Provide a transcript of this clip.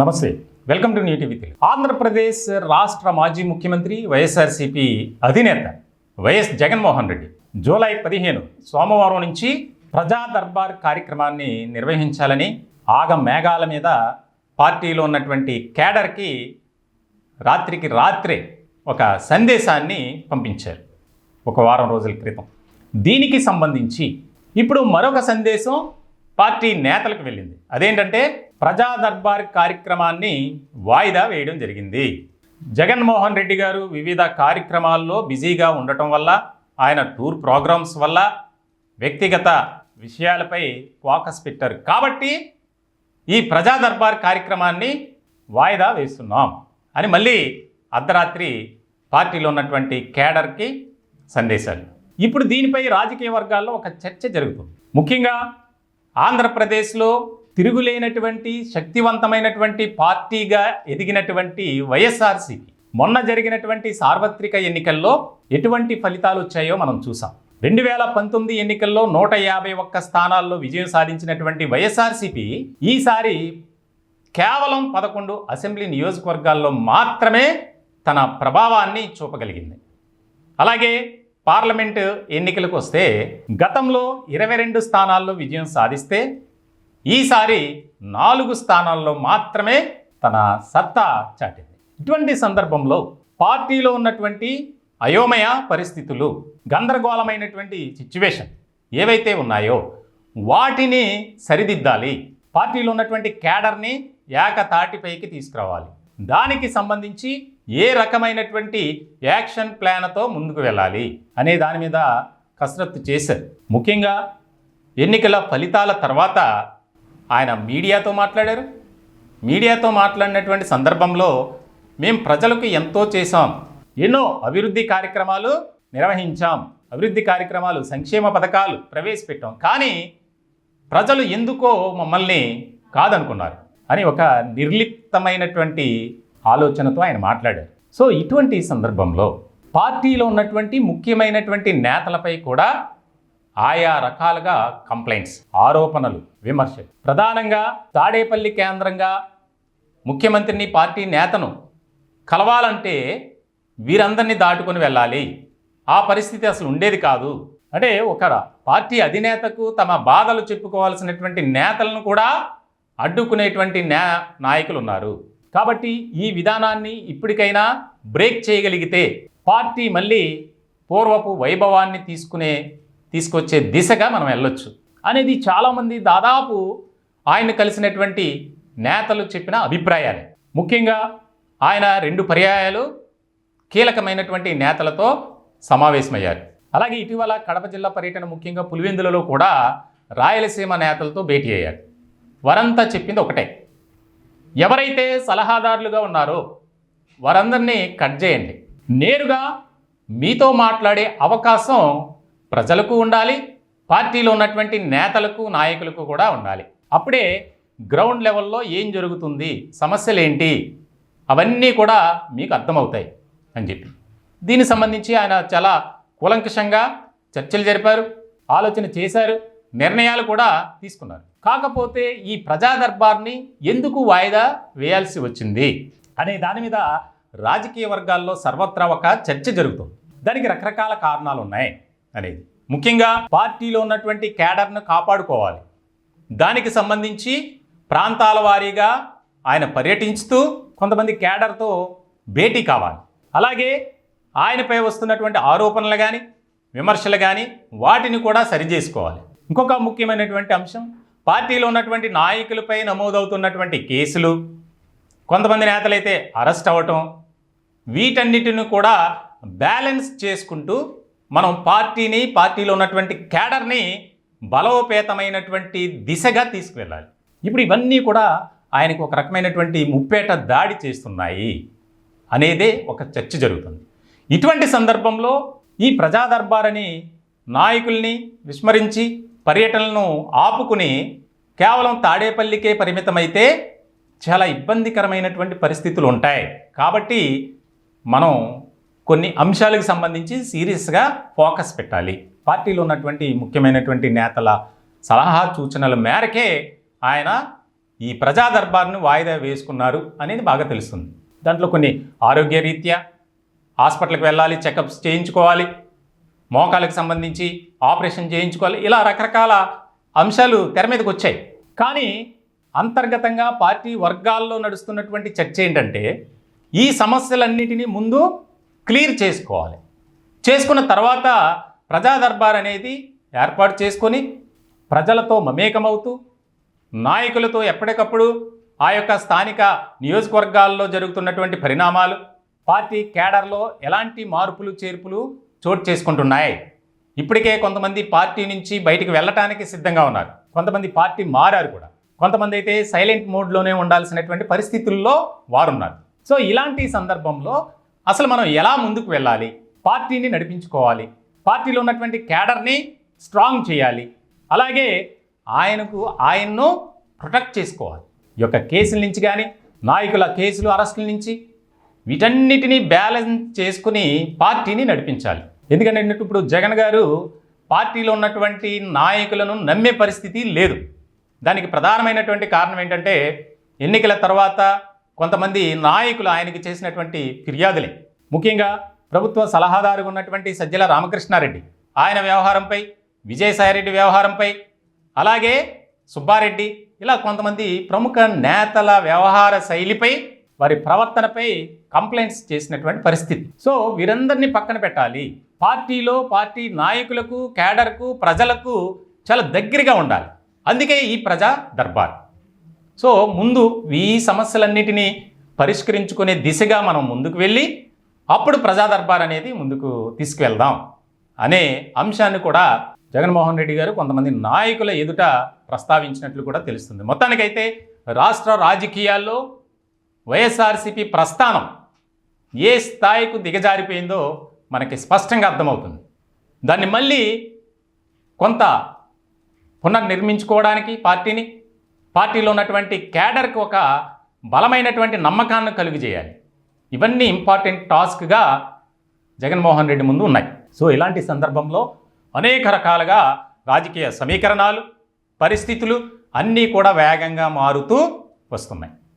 నమస్తే. Welcome to నీటి with Andhra Pradesh రాష్ట్ర మాజీ ముఖ్యమంత్రి వైఎస్ఆర్సీపీ అధినేత వైఎస్ జగన్మోహన్ రెడ్డి జూలై పదిహేను సోమవారం నుంచి ప్రజా దర్బార్ కార్యక్రమాన్ని నిర్వహించాలని ఆగ మేఘాల మీద పార్టీలో ఉన్నటువంటి కేడర్కి రాత్రికి రాత్రే ఒక సందేశాన్ని పంపించారు. ఒక వారం రోజుల క్రితం. దీనికి సంబంధించి ఇప్పుడు మరొక సందేశం పార్టీ నేతలకు వెళ్ళింది. అదేంటంటే ప్రజా దర్బార్ కార్యక్రమాన్ని వాయిదా వేయడం జరిగింది. జగన్మోహన్ రెడ్డి గారు వివిధ కార్యక్రమాల్లో బిజీగా ఉండటం వల్ల ఆయన టూర్ ప్రోగ్రామ్స్ వల్ల వ్యక్తిగత విషయాలపై ఫోకస్ పెట్టారు. కాబట్టి ఈ ప్రజా దర్బార్ కార్యక్రమాన్ని వాయిదా వేస్తున్నాం అని మళ్ళీ అర్ధరాత్రి పార్టీలో ఉన్నటువంటి కేడర్కి సందేశాలు. ఇప్పుడు దీనిపై రాజకీయ వర్గాల్లో ఒక చర్చ జరుగుతుంది. ముఖ్యంగా ఆంధ్రప్రదేశ్లో తిరుగులేనటువంటి శక్తివంతమైనటువంటి పార్టీగా ఎదిగినటువంటి వైఎస్ఆర్సీపీ. మొన్న జరిగినటువంటి సార్వత్రిక ఎన్నికల్లో ఎటువంటి ఫలితాలు వచ్చాయో మనం చూసాం. రెండు వేల పంతొమ్మిది ఎన్నికల్లో నూట యాభై ఒక్క స్థానాల్లో విజయం సాధించినటువంటి వైఎస్ఆర్సీపీ ఈసారి కేవలం పదకొండు అసెంబ్లీ నియోజకవర్గాల్లో మాత్రమే తన ప్రభావాన్ని చూపగలిగింది. అలాగే పార్లమెంటు ఎన్నికలకు వస్తే గతంలో ఇరవై రెండు స్థానాల్లో విజయం సాధిస్తే ఈసారి నాలుగు స్థానాల్లో మాత్రమే తన సత్తా చాటింది. ఇటువంటి సందర్భంలో పార్టీలో ఉన్నటువంటి అయోమయ పరిస్థితులు గందరగోళమైనటువంటి సిచ్యువేషన్ ఏవైతే ఉన్నాయో వాటిని సరిదిద్దాలి. పార్టీలో ఉన్నటువంటి క్యాడర్ని ఏకతాటిపైకి తీసుకురావాలి. దానికి సంబంధించి ఏ రకమైనటువంటి యాక్షన్ ప్లాన్తో ముందుకు వెళ్ళాలి అనే దాని మీద కసరత్తు చేశారు. ముఖ్యంగా ఎన్నికల ఫలితాల తర్వాత ఆయన మీడియాతో మాట్లాడారు. మీడియాతో మాట్లాడినటువంటి సందర్భంలో మేము ప్రజలకు ఎంతో చేశాం. ఎన్నో అభివృద్ధి కార్యక్రమాలు నిర్వహించాం. అభివృద్ధి కార్యక్రమాలు సంక్షేమ పథకాలు ప్రవేశపెట్టాం. కానీ ప్రజలు ఎందుకో మమ్మల్ని కాదనుకున్నారు అని ఒక నిర్లిప్తమైనటువంటి ఆలోచనతో ఆయన మాట్లాడారు. సో ఇటువంటి సందర్భంలో పార్టీలో ఉన్నటువంటి ముఖ్యమైనటువంటి నేతలపై కూడా ఆయా రకాలుగా కంప్లైంట్స్ ఆరోపణలు విమర్శలు. ప్రధానంగా తాడేపల్లి కేంద్రంగా ముఖ్యమంత్రిని పార్టీ నేతను కలవాలంటే వీరందరినీ దాటుకొని వెళ్ళాలి. ఆ పరిస్థితి అసలు ఉండేది కాదు. అంటే ఒక పార్టీ అధినేతకు తమ బాధలు చెప్పుకోవాల్సినటువంటి నేతలను కూడా అడ్డుకునేటువంటి న్యా నాయకులు ఉన్నారు. కాబట్టి ఈ విధానాన్ని ఇప్పటికైనా బ్రేక్ చేయగలిగితే పార్టీ మళ్ళీ పూర్వపు వైభవాన్ని తీసుకునే తీసుకొచ్చే దిశగా మనం వెళ్ళొచ్చు. అనేది చాలామంది దాదాపు ఆయన కలిసినటువంటి నేతలు చెప్పిన అభిప్రాయాలు. ముఖ్యంగా ఆయన రెండు పర్యాయాలు కీలకమైనటువంటి నేతలతో సమావేశమయ్యారు. అలాగే ఇటీవల కడప జిల్లా పర్యటన ముఖ్యంగా పులివెందులలో కూడా రాయలసీమ నేతలతో భేటీ అయ్యారు. వరంతా చెప్పింది ఒకటే ఎవరైతే సలహాదారులుగా ఉన్నారో వారందరినీ కట్ చేయండి. నేరుగా మీతో మాట్లాడే అవకాశం ప్రజలకు ఉండాలి పార్టీలో ఉన్నటువంటి నేతలకు నాయకులకు కూడా ఉండాలి. అప్పుడే గ్రౌండ్ లెవెల్లో ఏం జరుగుతుంది సమస్యలు ఏంటి అవన్నీ కూడా మీకు అర్థమవుతాయి అని చెప్పి. దీనికి సంబంధించి ఆయన చాలా కూలంకషంగా చర్చలు జరిపారు ఆలోచన చేశారు నిర్ణయాలు కూడా తీసుకున్నారు. కాకపోతే ఈ ప్రజా దర్బార్ని ఎందుకు వాయిదా వేయాల్సి వచ్చింది? అనే దాని మీద రాజకీయ వర్గాల్లో సర్వత్రా ఒక చర్చ జరుగుతుంది. దానికి రకరకాల కారణాలు ఉన్నాయి అనేది. ముఖ్యంగా పార్టీలో ఉన్నటువంటి క్యాడర్ను కాపాడుకోవాలి. దానికి సంబంధించి ప్రాంతాల వారీగా ఆయన పర్యటించుతూ కొంతమంది క్యాడర్తో భేటీ కావాలి. అలాగే ఆయనపై వస్తున్నటువంటి ఆరోపణలు కానీ విమర్శలు కానీ వాటిని కూడా సరిచేసుకోవాలి. ఇంకొక ముఖ్యమైనటువంటి అంశం పార్టీలో ఉన్నటువంటి నాయకులపై నమోదవుతున్నటువంటి కేసులు కొంతమంది నేతలైతే అరెస్ట్ అవ్వటం వీటన్నిటిని కూడా బ్యాలెన్స్ చేసుకుంటూ మనం పార్టీని పార్టీలో ఉన్నటువంటి క్యాడర్ని బలోపేతమైనటువంటి దిశగా తీసుకువెళ్ళాలి. ఇప్పుడు ఇవన్నీ కూడా ఆయనకు ఒక రకమైనటువంటి ముప్పేట దాడి చేస్తున్నాయి అనేదే ఒక చర్చ జరుగుతుంది. ఇటువంటి సందర్భంలో ఈ ప్రజాదర్బారని నాయకుల్ని విస్మరించి పర్యటనలను ఆపుకుని కేవలం తాడేపల్లికే పరిమితమైతే చాలా ఇబ్బందికరమైనటువంటి పరిస్థితులు ఉంటాయి. కాబట్టి మనం కొన్ని అంశాలకు సంబంధించి సీరియస్గా ఫోకస్ పెట్టాలి. పార్టీలో ఉన్నటువంటి ముఖ్యమైనటువంటి నేతల సలహా సూచనల మేరకే ఆయన ఈ ప్రజా దర్బార్ను వాయిదా వేసుకున్నారు అనేది బాగా తెలుస్తుంది. దాంట్లో కొన్ని ఆరోగ్య రీత్యా హాస్పిటల్కి వెళ్ళాలి చెకప్స్ చేయించుకోవాలి మోకాలకు సంబంధించి ఆపరేషన్ చేయించుకోవాలి. ఇలా రకరకాల అంశాలు తెర మీదకి వచ్చాయి. కానీ అంతర్గతంగా పార్టీ వర్గాల్లో నడుస్తున్నటువంటి చర్చ ఏంటంటే ఈ సమస్యలన్నిటినీ ముందు క్లియర్ చేసుకోవాలి. చేసుకున్న తర్వాత ప్రజా దర్బార్ అనేది ఏర్పాటు చేసుకొని ప్రజలతో మమేకమవుతూ నాయకులతో ఎప్పటికప్పుడు ఆ యొక్క స్థానిక నియోజకవర్గాల్లో జరుగుతున్నటువంటి పరిణామాలు పార్టీ కేడర్లో ఎలాంటి మార్పులు చేర్పులు చోటు చేసుకుంటున్నాయి. ఇప్పటికే కొంతమంది పార్టీ నుంచి బయటికి వెళ్ళటానికి సిద్ధంగా ఉన్నారు. కొంతమంది పార్టీ మారారు కూడా. కొంతమంది అయితే సైలెంట్ మోడ్లోనే ఉండాల్సినటువంటి పరిస్థితుల్లో వారున్నారు. సో ఇలాంటి సందర్భంలో అసలు మనం ఎలా ముందుకు వెళ్ళాలి? పార్టీని నడిపించుకోవాలి. పార్టీలో ఉన్నటువంటి క్యాడర్ని స్ట్రాంగ్ చేయాలి. అలాగే ఆయనకు ఆయన్ను ప్రొటెక్ట్ చేసుకోవాలి. ఈ యొక్క కేసుల నుంచి కానీ నాయకుల కేసులు అరెస్టుల నుంచి వీటన్నిటినీ బ్యాలెన్స్ చేసుకుని పార్టీని నడిపించాలి. ఎందుకంటే ఇప్పుడు జగన్ గారు పార్టీలో ఉన్నటువంటి నాయకులను నమ్మే పరిస్థితి లేదు. దానికి ప్రధానమైనటువంటి కారణం ఏంటంటే ఎన్నికల తర్వాత కొంతమంది నాయకులు ఆయనకి చేసినటువంటి ఫిర్యాదులే. ముఖ్యంగా ప్రభుత్వ సలహాదారుగా ఉన్నటువంటి సజ్జల రామకృష్ణారెడ్డి ఆయన వ్యవహారంపై విజయసాయిరెడ్డి వ్యవహారంపై అలాగే సుబ్బారెడ్డి ఇలా కొంతమంది ప్రముఖ నేతల వ్యవహార శైలిపై వారి ప్రవర్తనపై కంప్లైంట్స్ చేసినటువంటి పరిస్థితి. సో వీరందరినీ పక్కన పెట్టాలి. పార్టీలో పార్టీ నాయకులకు కేడర్కు ప్రజలకు చాలా దగ్గరగా ఉండాలి. అందుకే ఈ ప్రజా దర్బార్. సో ముందు ఈ సమస్యలన్నిటినీ పరిష్కరించుకునే దిశగా మనం ముందుకు వెళ్ళి అప్పుడు ప్రజా దర్బార్ అనేది ముందుకు తీసుకువెళ్దాం అనే అంశాన్ని కూడా జగన్మోహన్ రెడ్డి గారు కొంతమంది నాయకుల ఎదుట ప్రస్తావించినట్లు కూడా తెలుస్తుంది. మొత్తానికైతే రాష్ట్ర రాజకీయాల్లో వైఎస్ఆర్సీపీ ప్రస్థానం ఏ స్థాయికు దిగజారిపోయిందో మనకి స్పష్టంగా అర్థమవుతుంది. దాన్ని మళ్ళీ కొంత పునర్నిర్మించుకోవడానికి పార్టీని పార్టీలో ఉన్నటువంటి క్యాడర్కి ఒక బలమైనటువంటి నమ్మకాన్ని కలుగు చేయాలి ఇవన్నీ ఇంపార్టెంట్ టాస్క్గా జగన్మోహన్ రెడ్డి ముందు ఉన్నాయి. సో ఇలాంటి సందర్భంలో అనేక రకాలుగా రాజకీయ సమీకరణాలు పరిస్థితులు అన్నీ కూడా వేగంగా మారుతూ వస్తున్నాయి.